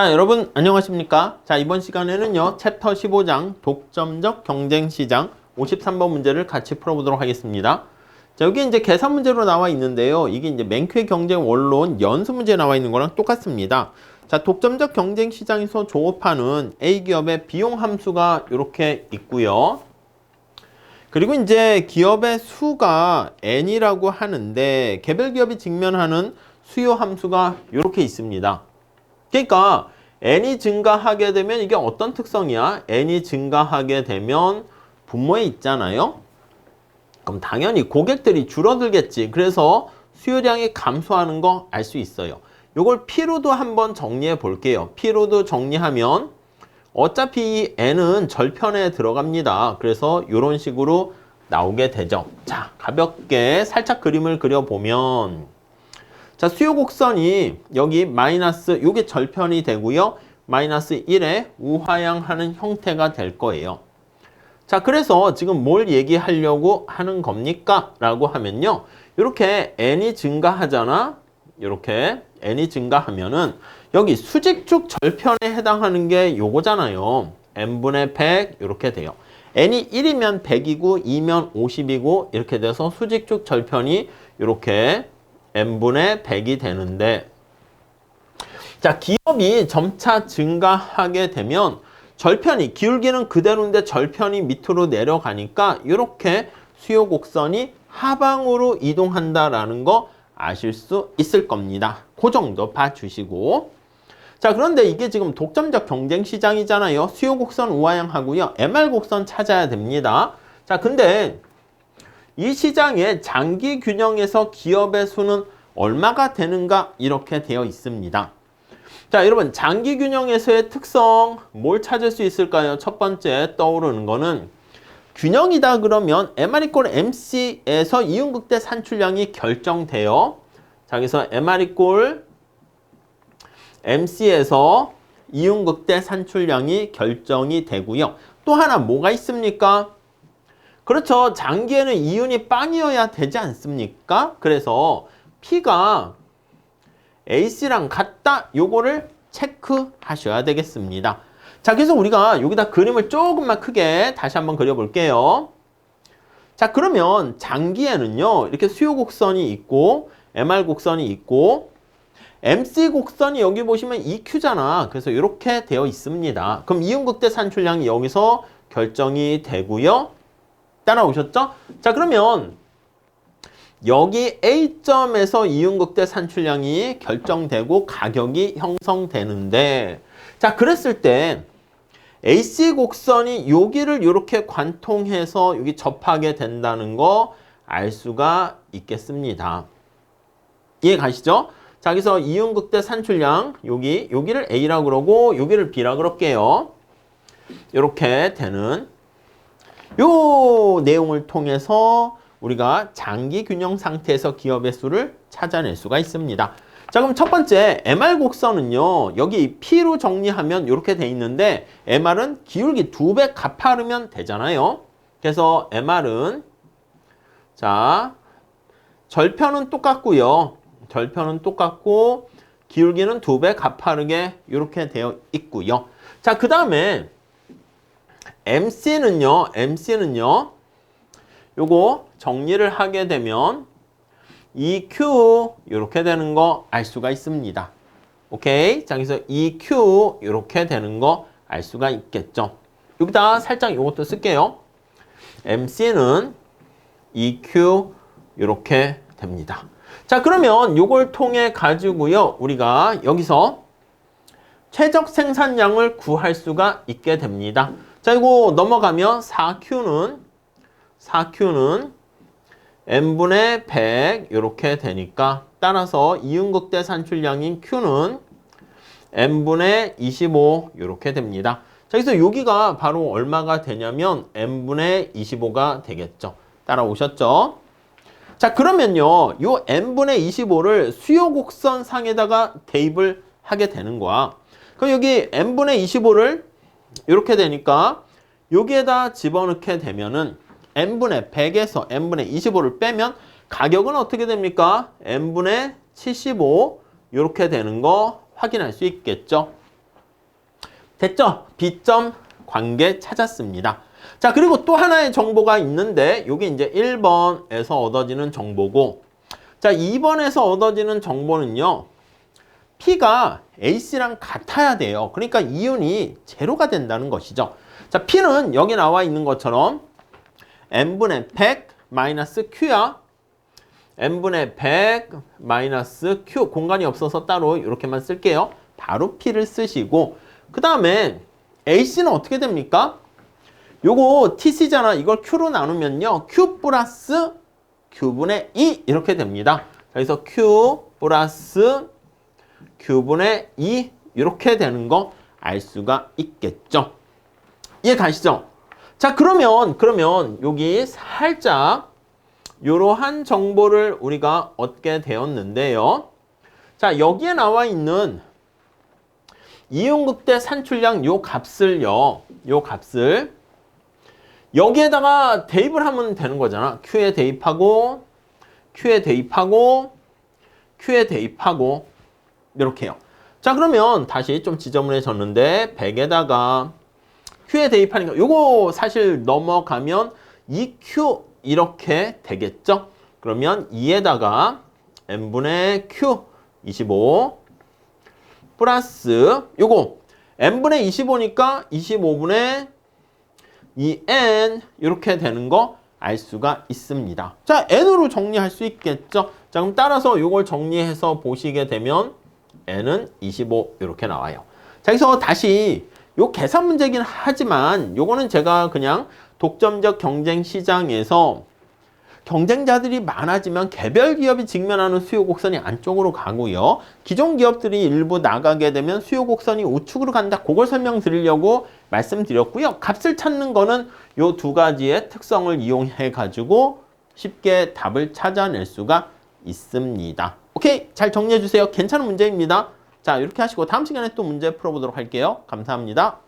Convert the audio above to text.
자, 여러분 안녕하십니까? 자, 이번 시간에는요. 챕터 15장 독점적 경쟁 시장 53번 문제를 같이 풀어보도록 하겠습니다. 자, 여기 이제 계산 문제로 나와 있는데요. 이게 이제 맹쾌 경쟁 원론 연수 문제 나와 있는 거랑 똑같습니다. 자, 독점적 경쟁 시장에서 조업하는 A 기업의 비용 함수가 이렇게 있고요. 그리고 이제 기업의 수가 n이라고 하는데 개별 기업이 직면하는 수요 함수가 이렇게 있습니다. 그러니까 n이 증가하게 되면 이게 어떤 특성이야? n이 증가하게 되면 분모에 있잖아요. 그럼 당연히 고객들이 줄어들겠지. 그래서 수요량이 감소하는 거 알 수 있어요. 요걸 P로도 한번 정리해 볼게요. P로도 정리하면 어차피 이 n은 절편에 들어갑니다. 그래서 이런 식으로 나오게 되죠. 자, 가볍게 살짝 그림을 그려보면 자, 수요 곡선이 여기 마이너스 요게 절편이 되고요. 마이너스 1에 우하향하는 형태가 될 거예요. 자, 그래서 지금 뭘 얘기하려고 하는 겁니까? 라고 하면요. 이렇게 n이 증가하잖아. 이렇게 n이 증가하면은 여기 수직축 절편에 해당하는 게 요거잖아요. n분의 100 이렇게 돼요. n이 1이면 100이고 2면 50이고 이렇게 돼서 수직축 절편이 이렇게 n분의 100이 되는데 자 기업이 점차 증가하게 되면 절편이 기울기는 그대로인데 절편이 밑으로 내려가니까 이렇게 수요 곡선이 하방으로 이동한다라는 거 아실 수 있을 겁니다. 그 정도 봐주시고 자 그런데 이게 지금 독점적 경쟁 시장이잖아요. 수요 곡선 우하향하고요. MR 곡선 찾아야 됩니다. 자 근데 이 시장의 장기 균형에서 기업의 수는 얼마가 되는가 이렇게 되어 있습니다. 자 여러분 장기 균형에서의 특성 뭘 찾을 수 있을까요? 첫 번째 떠오르는 거는 균형이다 그러면 MR 이꼴 MC에서 이윤극대 산출량이 결정돼요. 자 그래서 MR 이꼴 MC에서 이윤극대 산출량이 결정이 되고요. 또 하나 뭐가 있습니까? 그렇죠. 장기에는 이윤이 빵이어야 되지 않습니까? 그래서 P가 AC랑 같다. 요거를 체크하셔야 되겠습니다. 자, 그래서 우리가 여기다 그림을 조금만 크게 다시 한번 그려볼게요. 자, 그러면 장기에는요, 이렇게 수요 곡선이 있고, MR 곡선이 있고, MC 곡선이 여기 보시면 EQ잖아. 그래서 이렇게 되어 있습니다. 그럼 이윤극대 산출량이 여기서 결정이 되고요. 따라오셨죠? 자, 그러면 여기 A점에서 이윤극대 산출량이 결정되고 가격이 형성되는데 자, 그랬을 때 AC 곡선이 여기를 이렇게 관통해서 여기 접하게 된다는 거 알 수가 있겠습니다. 이해 가시죠? 자, 여기서 이윤극대 산출량 여기 여기를 A라 그러고 여기를 B라 그럴게요. 이렇게 되는 요 내용을 통해서 우리가 장기 균형 상태에서 기업의 수를 찾아낼 수가 있습니다. 자, 그럼 첫 번째 MR 곡선은요. 여기 P로 정리하면 이렇게 돼 있는데 MR은 기울기 두 배 가파르면 되잖아요. 그래서 MR은 자, 절편은 똑같고요. 절편은 똑같고 기울기는 두 배 가파르게 이렇게 되어 있고요. 자, 그 다음에 MC는요. MC는요. 요거 정리를 하게 되면 EQ 이렇게 되는 거 알 수가 있습니다. 오케이? 자, 그래서 EQ 이렇게 되는 거 알 수가 있겠죠. 여기다 살짝 이것도 쓸게요. MC는 EQ 이렇게 됩니다. 자, 그러면 요걸 통해 가지고요. 우리가 여기서 최적 생산량을 구할 수가 있게 됩니다. 자, 이거 넘어가면 4Q는 4Q는 n분의 100 이렇게 되니까 따라서 이윤극대 산출량인 Q는 n분의 25 이렇게 됩니다. 자, 그래서 여기가 바로 얼마가 되냐면 n분의 25가 되겠죠. 따라오셨죠? 자, 그러면요. 요 n분의 25를 수요 곡선 상에다가 대입을 하게 되는 거야. 그럼 여기 n분의 25를 이렇게 되니까 여기에다 집어넣게 되면은 n분의 100에서 n분의 25를 빼면 가격은 어떻게 됩니까? n분의 75 이렇게 되는 거 확인할 수 있겠죠. 됐죠? B점 관계 찾았습니다. 자, 그리고 또 하나의 정보가 있는데 이게 이제 1번에서 얻어지는 정보고 자, 2번에서 얻어지는 정보는요. P가 AC랑 같아야 돼요. 그러니까 이윤이 제로가 된다는 것이죠. 자, P는 여기 나와 있는 것처럼 n분의 100 마이너스 Q야. n분의 100 마이너스 Q 공간이 없어서 따로 이렇게만 쓸게요. 바로 P를 쓰시고 그 다음에 AC는 어떻게 됩니까? 요거 TC잖아. 이걸 Q로 나누면요. Q 플러스 Q분의 2 이렇게 됩니다. 그래서 Q 플러스 Q분의 2 이렇게 되는 거 알 수가 있겠죠. 이해 가시죠? 자 그러면 그러면 여기 살짝 이러한 정보를 우리가 얻게 되었는데요. 자 여기에 나와 있는 이용극대 산출량 요 값을요. 요 값을 여기에다가 대입을 하면 되는 거잖아. Q에 대입하고 Q에 대입하고 Q에 대입하고 이렇게요. 자 그러면 다시 좀 지저분해졌는데 100에다가 Q에 대입하니까 요거 사실 넘어가면 2Q 이렇게 되겠죠? 그러면 2에다가 n분의 Q 25 플러스 요거 n분의 25니까 25분의 2n 이렇게 되는 거 알 수가 있습니다. 자, n으로 정리할 수 있겠죠? 자, 그럼 따라서 요걸 정리해서 보시게 되면 n은 25 이렇게 나와요. 자, 여기서 다시 요 계산 문제긴 하지만 요거는 제가 그냥 독점적 경쟁 시장에서 경쟁자들이 많아지면 개별 기업이 직면하는 수요 곡선이 안쪽으로 가고요. 기존 기업들이 일부 나가게 되면 수요 곡선이 우측으로 간다. 그걸 설명드리려고 말씀드렸고요. 값을 찾는 거는 요 두 가지의 특성을 이용해 가지고 쉽게 답을 찾아낼 수가 있습니다. 오케이, 잘 정리해 주세요. 괜찮은 문제입니다. 자, 이렇게 하시고 다음 시간에 또 문제 풀어보도록 할게요. 감사합니다.